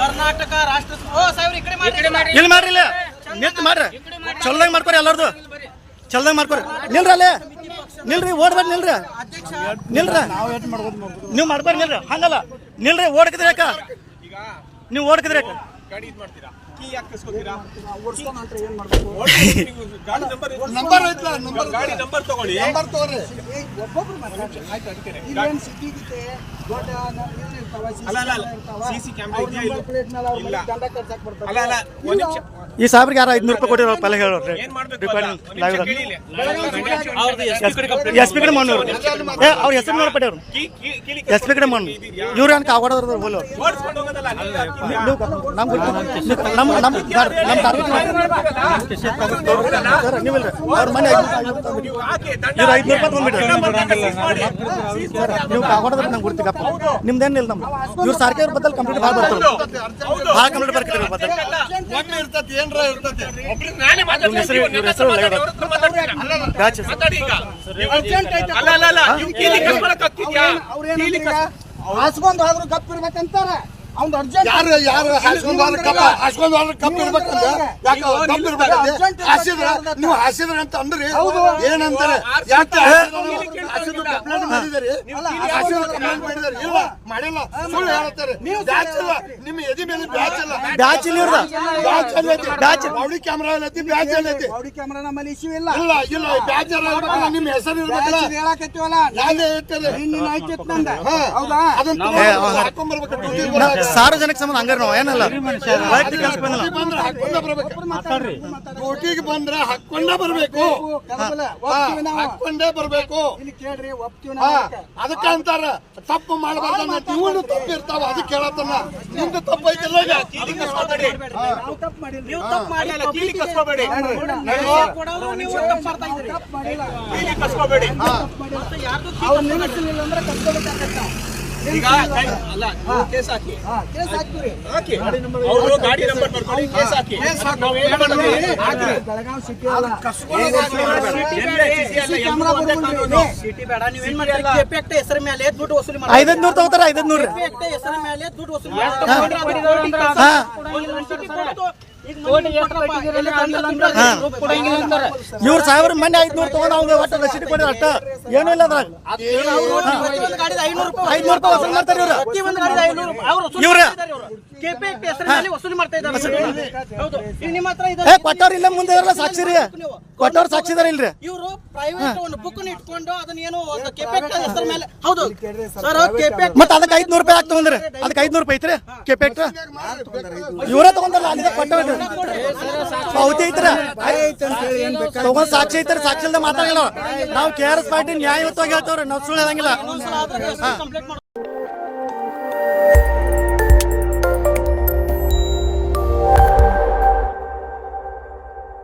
ಕರ್ನಾಟಕ ರಾಷ್ಟ್ರ ಇಲ್ಲಿ ಮಾಡ್ರಿ ಇಲ್ಲ. ನಿಂತು ಮಾಡ್ರಿ. ಚಲ್ದಂಗ್ ಮಾಡ್ಕೊರಿ ಎಲ್ಲಾರ್ದು. ಚಲ್ದಂಗ್ ಮಾಡ್ಕೊರಿ. ನಿಲ್ರಿ ಅಲ್ಲೇ. ನಿಲ್ರಿ ಓಡ್ಬೇಡಿ ನಿಲ್ರಿ. ನಿಲ್ರಿ. ನೀವು ಮಾಡ್ಬೇಡಿ ನಿಲ್ರಿ. ಹಂಗಲ್ಲ. ನಿಲ್ರಿ ಓಡ್ಕಿದ್ರಿ ಯಾಕ? ನೀವು ಓಡ್ಕಿದ್ರಿ ಯಾಕ? ಗಾಡಿ ಇದ್ ಮಾಡ್ತೀರಾ? ಕೀ ಯಾಕೆ ಕಸ್ಕೊತೀರಾ ನಂಬರ್ ಐತ್ಲ ನಂಬರ್ ಗಾಡಿ ನಂಬರ್ ತಗೊಳ್ಳಿ. ನಂಬರ್ ತಗೋರಿ ಈ ಸಾಬ್ರಿಗೆ ಯಾರು ಐದ್ನೂರು ರೂಪಾಯಿ ಕೊಟ್ಟಿರೋ ಪಲ್ಲ ಹೇಳೋರಿ ಎಸ್ ಪಿ ಕಡೆ ಮಣ್ಣು ಅವ್ರ ಹೆಸರು ನೋಡ್ಬಿಟ್ಟಿ ಅವ್ರು ಎಸ್ ಪಿ ಕಡೆ ಮಣ್ಣು ಇವ್ರು ಏನ್ ಕಾಗೋಡೋದ್ರ ಹೋಲ್ ನಮ್ ನಮ್ಮ ನಮ್ಮ ನಮ್ಮ ಟಾರ್ಗೆಟ್ ನೀವಿಲ್ರಿ ಅವ್ರ ಮನೆ ನೀವು ಹಾಕಿ ದಂಡ ಇವ್ರು. ಐದ್ನೂರು ರೂಪಾಯಿ ತೊಗೊಂಡ್ಬಿಟ್ರಿ ನೀವು ಕಾಗೋಡದ್ರ ನಂಗೆ ಗುರ್ತಿಗಪ್ಪ ನಿಮ್ದೇನಿಲ್ಲ ನಮ್ದು? ಇವ್ರು ಸಾರಿಗೆ ಅವ್ರ ಬದಲು ಕಂಪ್ಲೀಟ್ ಭಾಳ ಬರ್ತಾರೆ. ಭಾಳ ಕಂಪ್ಲೀಟ್ ಬರ್ತಾರೆ ಬದಲು ಒಮ್ಮೆ ಇರ್ತತಿ ಏನ್ರ ಇರ್ತತಿ. ಒಬ್ರಿಗೆ ನಾನೇ ಮಾತಾಡ್ತೀನಿ. ಹೆಸರು- ನೀವು ನನ್ನ ಹೆಸರು ಹತ್ರ ಮಾತಾಡಿ, ಲೈವ್ ಅವ್ರ ಹತ್ರ ಮಾತಾಡ್ತೀರಾ? ಬ್ಯಾಚ್ ಮಾತಾಡಿ ಈಗ. ನೀವು- ಅಲ್ಲ ಅಲ್ಲ. ಅಲ್ಲ ನೀವು ಕೀಲಿ ಕಸ್ಕೊಳಕ್ ಆಗ್ತಿದ್ಯಾ? ಅವ್ರೇನಂದ್ರೆ ಈಗ ಹಾಸ್ಕೊಂಡ್ ಹೋದ್ರು ಗಪ್ ಇರ್ಬೇಕಂತಾರ. ಅವ್ನ್ ಅರ್ಜೆಂಟ್ ಯಾರು ಯಾರು ಹಾಸ್ಕೊಂಡ್ ಹೋದ್ರೆ ಕಪ್ಪ ಹಾಸ್ಕೊಂಡ್ ಹೋದ್ರೆ ಕಪ್ಪ ಇರ್ಬೇಕಂದ್ರೆ ಯಾಕೆ ಕಪ್ಪ ಇರ್ಬೇಕಂದ್ರೆ ಹಾಸಿದ್ರ ನೀವು ಹಾಸಿದ್ರ ಅಂತ ಅಂದ್ರಿ. ಏನಂತಾರೆ? ಯಾಕೆ ಹಾಸಿದ್ರು ಕಂಪ್ಲೇಂಟ್ ಮಾಡಿದಿರಿ ಹಾಸಿದ್ರು ಕಂಪ್ಲೇಂಟ್ ಮಾಡಿದಿರಿ ಇಲ್ಲ ಮಾಡಿಲ್ಲ. ಸುಳ್ಳು ಹೇಳ್ತಾರೆ. ಬ್ಯಾಚ್ ಇಲ್ಲ ನಿಮ್ಮ ಎದಿ ಮೇಲೆ ಬ್ಯಾಚ್ ಇಲ್ಲ ಬ್ಯಾಚ್ ಇಲ್ಲ ಬ್ಯಾಚ್ ಎಲ್ಲೈತಿ ಬ್ಯಾಚ್ ಬಾಡಿ ಕ್ಯಾಮ್ರಾ ಎಲ್ಲೈತಿ ಬ್ಯಾಚ್ ಎಲ್ಲೈತಿ ಬಾಡಿ ಕ್ಯಾಮ್ರಾ ನಮ್ಮಲ್ಲಿ ಇಶ್ಯೂ ಇಲ್ಲ. ಇಲ್ಲ ಇಲ್ಲ ಬ್ಯಾಚ್ ಇರ್ಬೇಕಲ್ಲ ನಿಮ್ಮ ಹೆಸರು ಇರ್ಬೇಕಲ್ಲ. ಹೇಳಕತ್ತೀವಲ್ಲ. ನಾಳೆ ಇರ್ತದೆ. ನಿನ್ನ ಆಯ್ತಿತ್ತು ನಂದ. ಹೌದಾ? ಅದನ್ನ ಹಾಕೊಂಡ್ಬರ್ಬೇಕು ಸಾರ್ವಜನಿಕ ಸಂಬಂಧ ಹಂಗಾರ ನಾವು ಏನಲ್ಲ? ವೈಯಕ್ತಿಕ ಕೆಲಸ ಬಂದಿಲ್ಲ ಬಂದ್ರೆ ಹಾಕೊಂಡ ಬಂದ್ರೆ ಹಾಕೊಂಡೇ ಬರ್ಬೇಕು. ಹಾಕೊಂಡೇ ಬರ್ಬೇಕು. ಇಲ್ಲಿ ಕೇಳ್ರಿ ಅದಕ್ಕ. ಅಂತಾರ. ತಪ್ಪು ಮಾಡಬಾರ್ದು ಇವನು ತಪ್ಪು ಇರ್ತಾವ ಅದಕ್ಕೆ ಕೇಳತ್ತಲ್ಲ ನಿಂದು ತಪ್ಪು ಐತಿಲ್ಲ ಕಸ್ಕೋಬೇಡಿ. ಯಾರ್ದು ಈಗ ಅಲ್ಲ ಕೇಸ್ ಹಾಕಿ. ಹಾಕಿ. ಅವರು ಗಾಡಿ ನಂಬರ್ ಬರ್ಕೊಳ್ಳಿ ಕೇಸ್ ಹಾಕಿ. ನಾವು ಏನ್ ಸಿಟಿ ಅಲ್ಲ. ಅಲ್ಲ, ಎಲ್ರಿಗೂ ಕಾನೂನು. ಸಿಟಿ ಬೇಡ ನೀವು ಏನ್ ಆಕ್ಟ್ ಹೆಸರ ಮೇಲೆ ದುಡ್ಡು ವಸೂಲಿ ಮಾಡಿ ಐದೈದ್ನೂರು ತಗೋತಾರ ಐದೈದ್ನೂರು ನೂರು ಹೆಸರ ಮೇಲೆ ದುಡ್ಡು ವಸೂಲಿ ಹಾ. ಇವ್ರು ಸಾವಿರ ಮನೆ ಐದ್ನೂರು ತಗೊಂಡ್ ಅವ್ಗೆ ಒಟ್ಟು ರಸೀದಿ ಕೊಡಿ ಅಷ್ಟ. ಏನೂ ಇಲ್ಲ ಅದ್ರಾಗ. ಗಾಡಿ ಐನೂರು ರೂಪಾಯಿ ಐದ್ನೂರು ರೂಪಾಯಿ ವಸೂಲಿ ಮಾಡ್ತಾರೆ ಇವ್ರ. ಇವ್ರು? ಮಾಡ್ತಾ ಇದ್ದಾರೆ ಇವ್ರು. ಕೆಪಿ ಆಕ್ಟ್ ಹೆಸರ ಮೇಲೆ ವಸೂಲಿ ಮಾಡ್ತಾ ಇದ್ದಾರೆ. ಹೌದು. ಈಗ ನಿಮ್ಮ ಹತ್ರ ಇದೆ ಏ ಕೊಟ್ಟವ್ರು ಇಲ್ಲ ಮುಂದೆ ಇರಲ್ಲ ಸಾಕ್ಷಿ ರೀ. ಕೊಟ್ಟವ್ರು ಸಾಕ್ಷಿದಾರ ಇಲ್ರಿ. ಇವರು ಪ್ರೈವೇಟ್ ಒಂದು ಬುಕ್ ಇಟ್ಕೊಂಡು ಅದನ್ನ ಏನೋ ಕೆಪಿ ಆಕ್ಟ್ ಹೆಸರ ಮೇಲೆ ಹೌದು. ಸರ್ ಕೆಪಿ ಮತ್ತೆ ಅದಕ್ಕೆ ಐದ್ನೂರು ರೂಪಾಯಿ ಅದಕ್ಕೆ ಐದ್ನೂರು ರೂಪಾಯಿ ಐತ್ರಿ ಕೆಪೆಕ್ಟ್ ಇವರೇ ತಗೊಂಡಲ್ಲ ಅಲ್ಲಿ ಕೊಟ್ಟವ್ರಿ. ಪಾವತಿ ಐತ್ರ. ತಗೊಂಡ್ ಸಾಕ್ಷಿ ಐತ್ರಿ ಸಾಕ್ಷಿ ಇಲ್ದ ಮಾತಾಡಲ್ಲ ನಾವು ಕೆ ಆರ್ ಎಸ್ ಪಾರ್ಟಿ ನ್ಯಾಯಯುತವಾಗಿ ಹೇಳ್ತಾವ್ರಿ ನಾವು ಸುಳ್ಳು ಹೇಳಂಗಿಲ್ಲ.